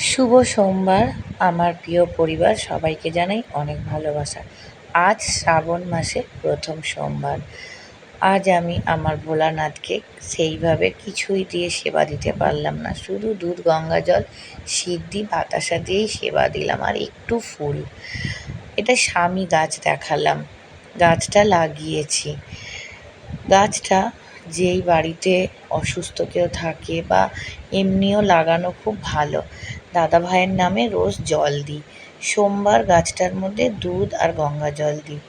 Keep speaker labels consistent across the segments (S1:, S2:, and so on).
S1: শুভ সোমবার, আমার প্রিয় পরিবার, সবাইকে জানাই অনেক ভালোবাসা। আজ শ্রাবণ মাসে প্রথম সোমবার। আজ আমি আমার ভোলানাথকে সেইভাবে কিছুই দিয়ে সেবা দিতে পারলাম না। শুধু দুধ, গঙ্গা জল, সিদ্ধি, বাতাসা দিয়েই সেবা দিলাম, আর একটু ফুল। এটা স্বামী গাছ দেখালাম। গাছটা লাগিয়েছি। গাছটা যেই বাড়িতে অসুস্থ কেউ থাকে বা এমনিও লাগানো খুব ভালো দাদা ভাইয়ের নামে রোজ জল দিই। সোমবার গাছটার মধ্যে দুধ আর গঙ্গা জল দিই।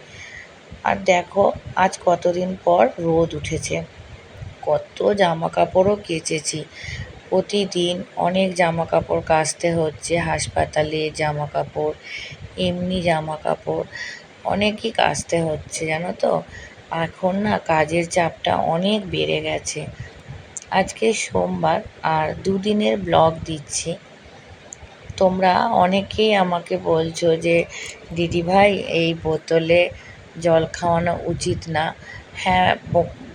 S1: আর দেখো, আজ কতদিন পর রোদ উঠেছে। কত জামা কাপড়ও কেচেছি। প্রতিদিন অনেক জামা কাপড় কাচতে হচ্ছে, হাসপাতালে জামা কাপড় এমনি জামা কাপড় অনেকই কাচতে হচ্ছে, জানো তো? এখন না কাজের চাপটা অনেক বেড়ে গেছে। আজকে সোমবার আর দুদিনের ব্লগ দিচ্ছি। তোমরা অনেকেই আমাকে বলছো যে, দিদিভাই, এই বোতলে জল খাওয়ানো উচিত না। হ্যাঁ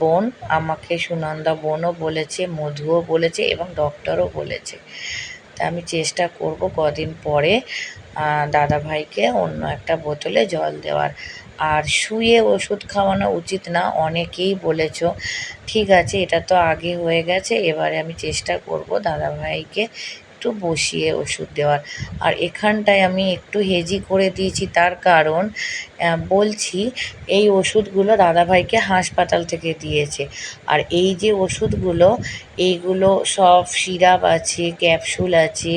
S1: বোন, আমাকে সুনন্দা বোনও বলেছে, মধুও বলেছে এবং ডক্টরও বলেছে। তা আমি চেষ্টা করব কদিন পরে দাদাভাইকে অন্য একটা বোতলে জল দেওয়ার। আর শুয়ে ওষুধ খাওয়ানো উচিত না, অনেকেই বলেছ। ঠিক আছে, এটা তো আগে হয়ে গেছে, এবারে আমি চেষ্টা করব দাদাভাইকে একটু বসিয়ে ওষুধ দেওয়ার। আর এখানটায় আমি একটু হেজি করে দিয়েছি তার কারণ বলছি, এই ওষুধগুলো দাদাভাইকে হাসপাতাল থেকে দিয়েছে। আর এই যে ওষুধগুলো, এইগুলো সব সিরাপ আছে, ক্যাপসুল আছে,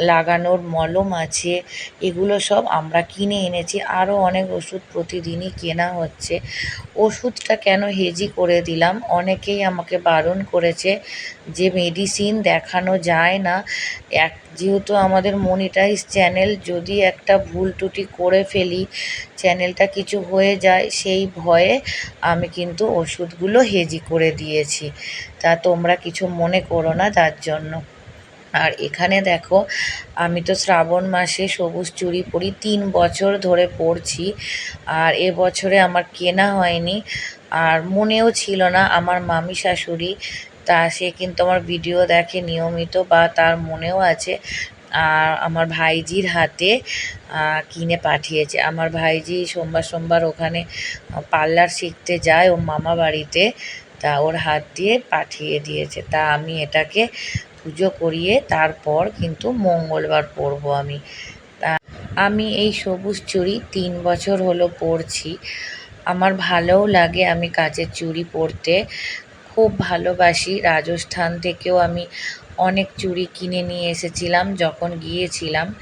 S1: লাগানোর মলম আছে, এগুলো সব আমরা কিনে এনেছি। আরও অনেক ওষুধ প্রতিদিনই কেনা হচ্ছে। ওষুধটা কেন হেজি করে দিলাম? অনেকেই আমাকে বারণ করেছে যে মেডিসিন দেখানো যায় না। এক যেহেতু আমাদের মনিটাইজ চ্যানেল, যদি একটা ভুল ত্রুটি করে ফেলি, চ্যানেলটা কিছু হয়ে যায়, সেই ভয়ে আমি কিন্তু ওষুধগুলো হেজি করে দিয়েছি। তা তোমরা কিছু মনে করো না তার জন্য। আর এখানে দেখো, আমি তো শ্রাবণ মাসে সবুজ চুড়ি পরি, তিন বছর ধরে পরছি, আর এ বছরে আমার কেনা হয়নি। আর মনেও ছিল না, আমার মামি শাশুড়ি তা সে কিন্তু আমার ভিডিও দেখে নিয়মিত বা তার মনেও আছে, আর আমার ভাইজির হাতে কিনে পাঠিয়েছে। আমার ভাইজি সোমবার সোমবার ওখানে পার্লার শিখতে যায় ও মামা বাড়িতে, তা ওর হাত দিয়ে পাঠিয়ে দিয়েছে। তা আমি এটাকে পুজো করিয়ে তারপর কিন্তু মঙ্গলবার পরবো আমি। তা আমি এই সবুজ চুড়ি তিন বছর হলো পরছি। আমার ভালোও লাগে আমি কাচের চুড়ি পরতে। খুব ভালোবাসি। রাজস্থান থেকেও আমি অনেক চুড়ি কিনে নিয়ে এসেছিলাম যখন গিয়েছিলাম।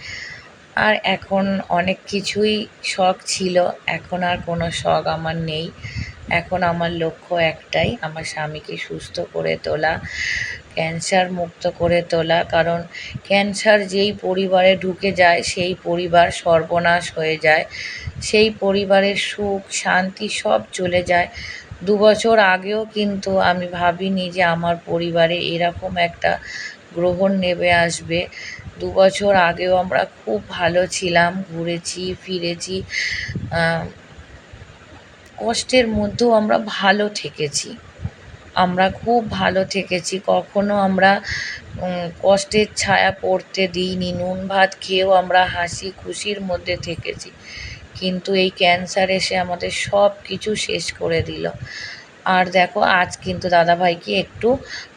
S1: আর এখন অনেক কিছুই শখ ছিল। এখন আর কোনো শখ আমার নেই। এখন আমার লক্ষ্য একটাই, আমার স্বামীকে সুস্থ করে তোলা, ক্যান্সার মুক্ত করে তোলা। কারণ ক্যান্সার যেই পরিবারে ঢুকে যায়, সেই পরিবার সর্বনাশ হয়ে যায়। সেই পরিবারের সুখ, শান্তি সব চলে যায়। দু বছর আগেও কিন্তু আমি ভাবিনি যে আমার পরিবারে এরকম একটা গ্রহণ নেমে আসবে। দু বছর আগেও আমরা খুব ভালো ছিলাম, ঘুরেছি, ফিরেছি। কষ্টের মধ্যেও আমরা ভালো থেকেছি। আমরা খুব ভালো থেকেছি। কখনো আমরা কষ্টের ছায়া পড়তে দিইনি। নুন ভাত খেয়েও আমরা হাসি খুশির মধ্যে থেকেছি। কিন্তু এই ক্যান্সার এসে আমাদের সব কিছু শেষ করে দিল। আর দেখো, আজ কিন্তু দাদাভাইকে একটু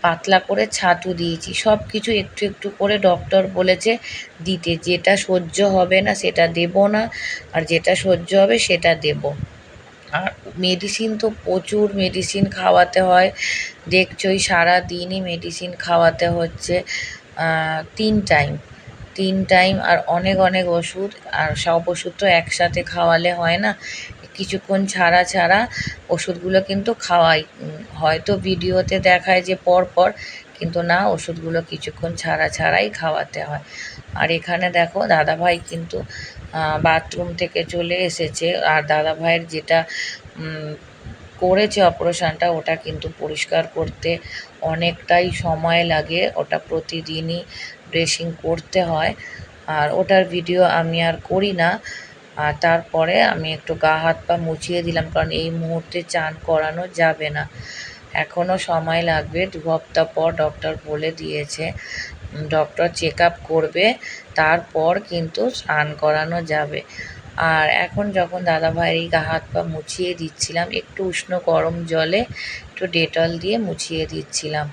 S1: পাতলা করে ছাতু দিয়েছি। সব কিছু একটু একটু করে ডক্টর বলেছে দিতে। যেটা সহ্য হবে না সেটা দেব না, আর যেটা সহ্য হবে সেটা দেব। আর মেডিসিন তো প্রচুর মেডিসিন খাওয়াতে হয়। দেখছই সারা দিনই মেডিসিন খাওয়াতে হচ্ছে তিন টাইম তিন টাইম আর অনেক অনেক ওষুধ আর সব ওষুধ তো একসাথে খাওয়ালে হয় না। কিছুক্ষণ ছাড়া ছাড়া ওষুধগুলো কিন্তু খাওয়াই। হয়তো ভিডিওতে দেখায় যে পর পর, কিন্তু না, ওষুধগুলো কিছুক্ষণ ছাড়া, ছাড়াই খাওয়াতে হয়। আর এখানে দেখো, দাদাভাই কিন্তু বাথরুম থেকে চলে এসেছে। আর দাদাভাইয়ের যেটা করেছে অপারেশানটা, ওটা কিন্তু পরিষ্কার করতে অনেকটাই সময় লাগে। ওটা প্রতিদিনই ড্রেসিং করতে হয়। আর ওটার ভিডিও আমি আর করি না। আর তারপরে আমি একটু গা হাত পা মুছিয়ে দিলাম, কারণ এই মুহূর্তে চান করানো যাবে না। এখনও সময় লাগবে দু সপ্তাহ পর ডক্টর বলে দিয়েছে। ডক্টর চেক আপ করবে, তারপর কিন্তু স্নান করানো যাবে। আর এখন যখন দাদাভাইয়ের এই গা হাত পা মুছিয়ে দিচ্ছিলাম, একটু উষ্ণ গরম জলে একটু ডেটল দিয়ে মুছিয়ে দিচ্ছিলাম।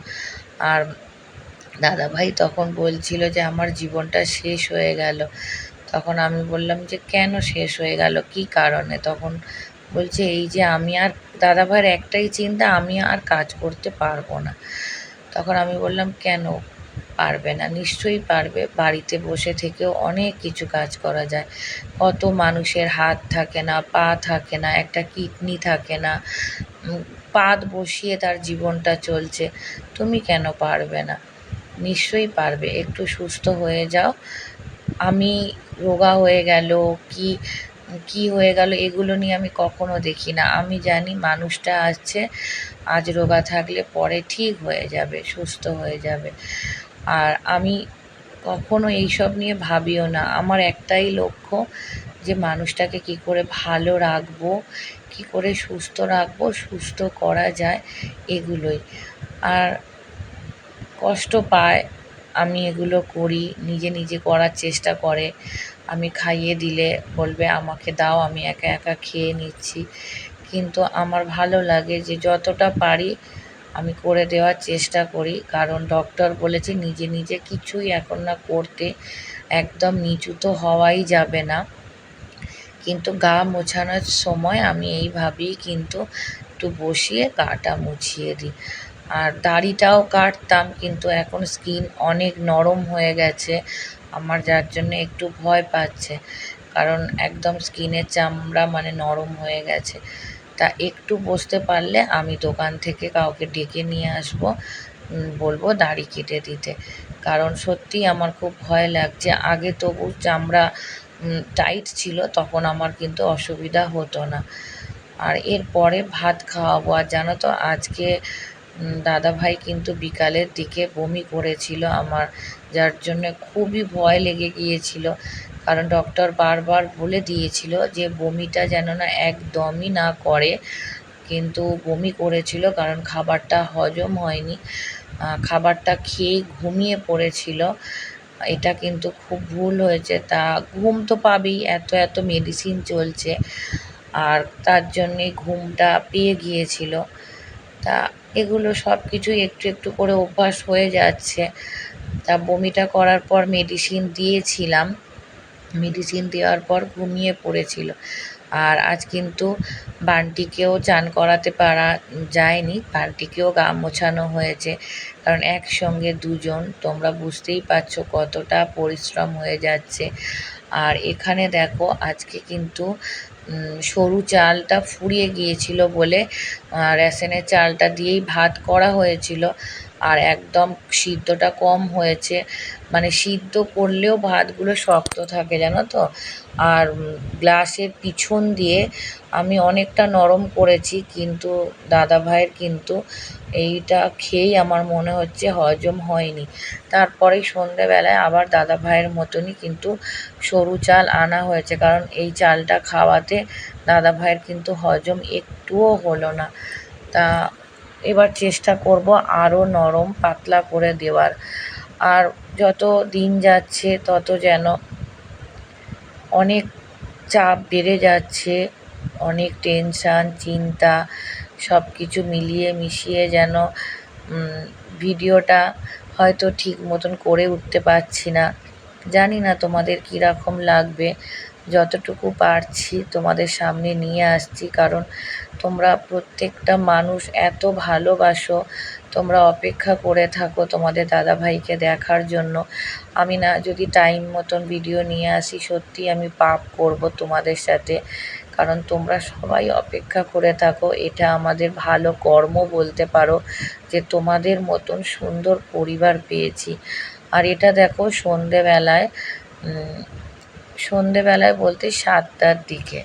S1: আর দাদাভাই তখন বলছিল যে, আমার জীবনটা শেষ হয়ে গেল। তখন আমি বললাম যে, কেন শেষ হয়ে গেল? কি কারণে? তখন বলছে, এই যে আমি আর, দাদাভাইয়ের একটাই চিন্তা, আমি আর কাজ করতে পারব না। তখন আমি বললাম, কেন পারবে না? নিশ্চয়ই পারবে। বাড়িতে বসে থেকেও অনেক কিছু কাজ করা যায়। কত মানুষের হাত থাকে না, পা থাকে না, একটা কিডনি থাকে না পাত বসিয়ে তার জীবনটা চলছে। তুমি কেন পারবে না? নিশ্চয়ই পারবে। একটু সুস্থ হয়ে যাও। আমি রোগা হয়ে গেল, কি কি হয়ে গেল এগুলো নিয়ে আমি কখনো দেখি না। আমি জানি মানুষটা আসছে আজ রোগা থাকলে পরে ঠিক হয়ে যাবে, সুস্থ হয়ে যাবে। আর আমি কখনো এইসব নিয়ে ভাবিও না। আমার একটাই লক্ষ্য যে মানুষটাকে কি করে ভালো রাখব, কি করে সুস্থ রাখব, সুস্থ করা যায় এগুলোই। আর কষ্ট পায়, আমি এগুলো করি, নিজে নিজে করার চেষ্টা করে। আমি খাইয়ে দিলে বলবে, আমাকে দাও, আমি একা একা খেয়ে নিচ্ছি। কিন্তু আমার ভালো লাগে যে, যতটা পারি আমি করে দেওয়ার চেষ্টা করি। কারণ ডক্টর বলেছে, নিজে নিজে কিছুই এখন না করতে একদম নিচু তো হওয়াই যাবে না। কিন্তু গা মোছানোর সময় আমি এইভাবেই কিন্তু একটু বসিয়ে, গাটা মুছিয়ে দিই। আর দাড়িটাও কাটতাম, কিন্তু এখন স্কিন অনেক নরম হয়ে গেছে। আমার যার জন্য একটু ভয় পাচ্ছে, কারণ একদম স্কিনের চামড়া মানে নরম হয়ে গেছে। তা একটু বসতে পারলে আমি দোকান থেকে কাউকে ডেকে নিয়ে আসব বলব দাড়ি কেটে দিতে। কারণ সত্যি আমার খুব ভয় লাগছে। আগে তবু চামড়া টাইট ছিল, তখন আমার কিন্তু অসুবিধা হতো না। আর এরপরে ভাত খাওয়াবো, আর জানো তো আজকে দাদাভাই কিন্তু বিকালের দিকে বমি করেছিল আমার, যার জন্য খুবই ভয় লেগে গিয়েছিল। কারণ ডক্টর বারবার বলে দিয়েছিল যে বমিটা যেন না একদমই না করে, কিন্তু বমি করেছিল কারণ খাবারটা হজম হয়নি। খাবারটা খেয়েই ঘুমিয়ে পড়েছিল। এটা কিন্তু খুব ভুল হয়েছে। তা ঘুম তো পাবেই, এত এত মেডিসিন চলছে। আর তার জন্যে ঘুমটা পেয়ে গিয়েছিল। তা এগুলো সব কিছুই একটু একটু করে অভ্যাস হয়ে যাচ্ছে। তা বমিটা করার পর মেডিসিন দিয়েছিলাম। মেডিসিন দেওয়ার পর ঘুমিয়ে পড়েছিল। আর আজ কিন্তু বান্টিকেও চান করাতে পারা যায়নি। বান্টিকেও গা মোছানো হয়েছে। কারণ একসঙ্গে দুজন, তোমরা বুঝতেই পারছ কতটা পরিশ্রম হয়ে যাচ্ছে। আর এখানে দেখো, আজকে কিন্তু সরু চালটা ফুরিয়ে গিয়েছিল বলে রেশনের চালটা দিয়েই ভাত করা হয়েছিল। আর একদম সিদ্ধটা কম হয়েছে। মানে সিদ্ধ করলেও ভাতগুলো শক্ত থাকে, জানো তো? আর গ্লাসের পিছন দিয়ে আমি অনেকটা নরম করেছি, কিন্তু দাদা ভাইয়ের কিন্তু এইটা খেয়েই আমার মনে হচ্ছে হজম হয়নি। তারপরেই সন্ধেবেলায় আবার দাদা ভাইয়ের মতনই কিন্তু সরু চাল আনা হয়েছে, কারণ এই চালটা খাওয়াতে দাদা ভাইয়ের কিন্তু হজম একটুও হলো না। তা এবার চেষ্টা করব আরও নরম, পাতলা করে দেওয়ার। আর যত দিন যাচ্ছে, তত যেন অনেক চাপ বেড়ে যাচ্ছে, অনেক টেনশান, চিন্তা সব কিছু মিলিয়ে মিশিয়ে যেন ভিডিওটা হয়তো ঠিক মতন করে উঠতে পারছি না। জানি না তোমাদের কীরকম লাগবে, যতটুকু পারছি তোমাদের সামনে নিয়ে আসছি, কারণ তোমরা প্রত্যেকটা মানুষ এত ভালোবাসো তোমরা অপেক্ষা করে থাকো তোমাদের দাদাভাইকে দেখার জন্য। আমি না, যদি টাইম মতন ভিডিও নিয়ে আসি, সত্যি আমি পাপ করব তোমাদের সাথে। কারণ তোমরা সবাই অপেক্ষা করে থাকো, এটা আমাদের ভালো কর্ম বলতে পারো যে তোমাদের মতন সুন্দর পরিবার পেয়েছি। আর এটা দেখো সন্ধেবেলায় সন্ধেবেলায় বলতে সাতটার দিকে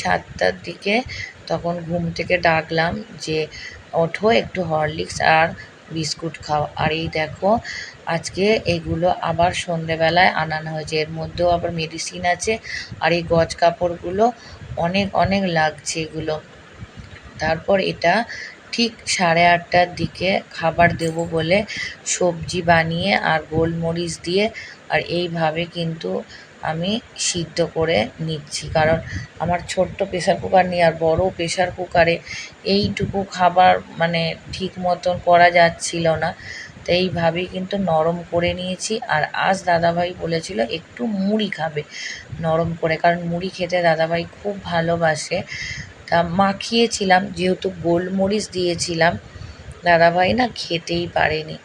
S1: সাতটার দিকে তখন ঘুম থেকে ডাকলাম যে ওঠো একটু হরলিক্স আর বিস্কুট খাও। আর এই দেখো, আজকে এগুলো আবার সন্ধেবেলায় আনানো হয়েছে। এর মধ্যেও আবার মেডিসিন আছে। আর এই গজ কাপড়গুলো অনেক অনেক লাগছে এগুলো। তারপর এটা ঠিক সাড়ে আটটার দিকে খাবার দেবো বলে সবজি বানিয়ে আর গোলমরিচ দিয়ে। আর এইভাবে কিন্তু আমি সিদ্ধ করে নিচ্ছি। কারণ আমার ছোট্ট প্রেশার কুকার নেই আর বড় প্রেশার কুকারে এইটুকু খাবার মানে ঠিক মতন করা যাচ্ছিল না। তো এইভাবেই কিন্তু নরম করে নিয়েছি। আর আজ দাদাভাই বলেছিল একটু মুড়ি খাবে নরম করে। কারণ মুড়ি খেতে দাদাভাই খুব ভালোবাসে। তা মাখিয়েছিলাম, যেহেতু গোলমরিচ দিয়েছিলাম, দাদাভাই না খেতেই পারেনি।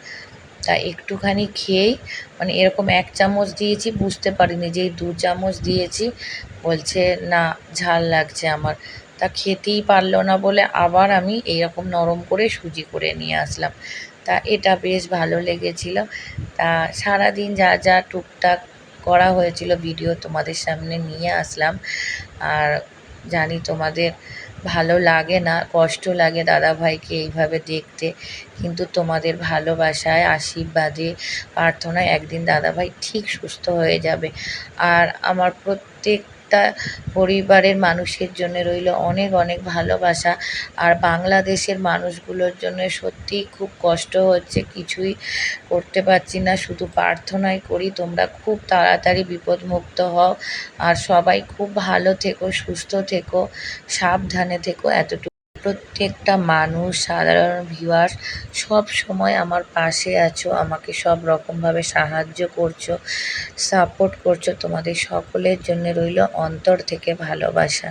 S1: তা একটুখানি খেয়েই মানে এরকম এক চামচ দিয়েছি, বুঝতে পারিনি যে এই দু চামচ দিয়েছি। বলছে, না, ঝাল লাগছে আমার। তা খেতেই পারল না বলে আবার আমি এইরকম নরম করে সুজি করে নিয়ে আসলাম। তা এটা বেশ ভালো লেগেছিল। তা সারাদিন যা যা টুকটাক করা হয়েছিল, ভিডিও তোমাদের সামনে নিয়ে আসলাম। আর জানি তোমাদের ভালো লাগে না, কষ্ট লাগে দাদাভাইকে এইভাবে দেখতে। কিন্তু তোমাদের ভালোবাসায়, আশীর্বাদে, প্রার্থনায় একদিন দাদাভাই ঠিক সুস্থ হয়ে যাবে। আর আমার প্রত্যেকটা পরিবারের মানুষের জন্য রইল অনেক অনেক ভালোবাসা। আর বাংলাদেশের মানুষগুলোর জন্য সত্যিই খুব কষ্ট হচ্ছে, কিছুই করতে পারছি না, শুধু প্রার্থনাই করি। তোমরা খুব তাড়াতাড়ি বিপদমুক্ত হও। আর সবাই খুব ভালো থেকো, সুস্থ থেকো, সাবধানে থেকো। এতটুকু প্রত্যেকটা মানুষ, সাধারণ ভিউয়ার্স সব সময় আমার পাশে আছো, আমাকে সব রকমভাবে সাহায্য করছ সাপোর্ট করছ। তোমাদের সকলের জন্য রইল অন্তর থেকে ভালোবাসা।